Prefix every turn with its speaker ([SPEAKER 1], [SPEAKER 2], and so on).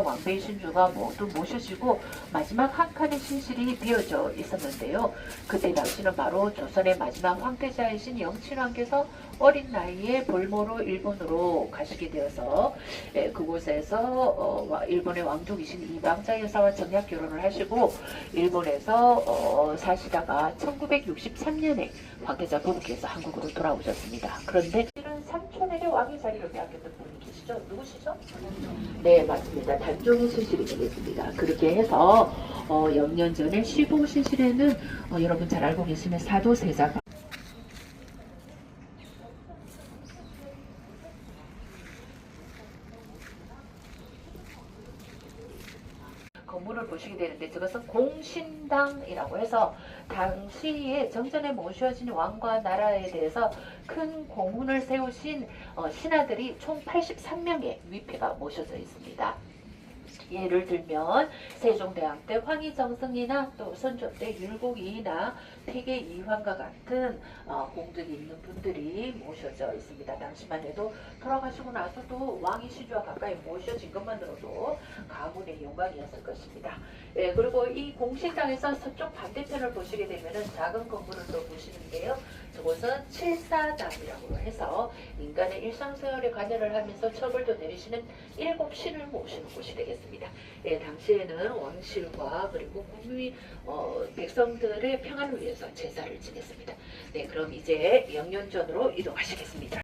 [SPEAKER 1] 왕배의 신주가 모두 모셔지고 마지막 한 칸의 신실이 비어져 있었는데요. 그때 당시는 바로 조선의 마지막 황태자이신 영친왕께서 어린 나이에 볼모로 일본으로 가시게 되어서 예, 그곳에서 어, 와- 일본의 왕족이신 이방자 여사와 정략 결혼을 하시고 일본에서 어, 사시다가 1963년에 황태자 부부께서 한국으로 돌아오셨습니다. 그런데 실은 삼촌에게 왕의 자리를 빼앗겼던 분 이 계시죠? 누구시죠? 네, 맞습니다. 단종의 신실이 되겠습니다. 그렇게 해서 어, 영년 전에 15신실에는 어, 여러분 잘 알고 계시는 사도세자가 건물을 보시게 되는데 저것은 공신당이라고 해서 당시에 정전에 모셔진 왕과 나라에 대해서 큰 공훈을 세우신 어, 신하들이 총 83명의 위패가 모셔져 있습니다. 예를 들면 세종대왕 때 황희정승이나 또 선조 때 율곡이나 태계 이황과 같은 어, 공덕이 있는 분들이 모셔져 있습니다. 당시만 해도 돌아가시고 나서도 왕이 시주와 가까이 모셔진 것만으로도 가문의 영광이었을 것입니다. 예, 그리고 이 공식당에서 서쪽 반대편을 보시게 되면은 작은 건물을 또 보시는데요. 저곳은 칠사당이라고 해서 인간의 일상생활에 관여를 하면서 처벌도 내리시는 일곱 신을 모시는 곳이 되겠습니다. 예, 당시에는 왕실과 그리고 국민 어, 백성들의 평안을 위해서 제사를 지냈습니다. 네, 그럼 이제 영년전으로 이동하시겠습니다.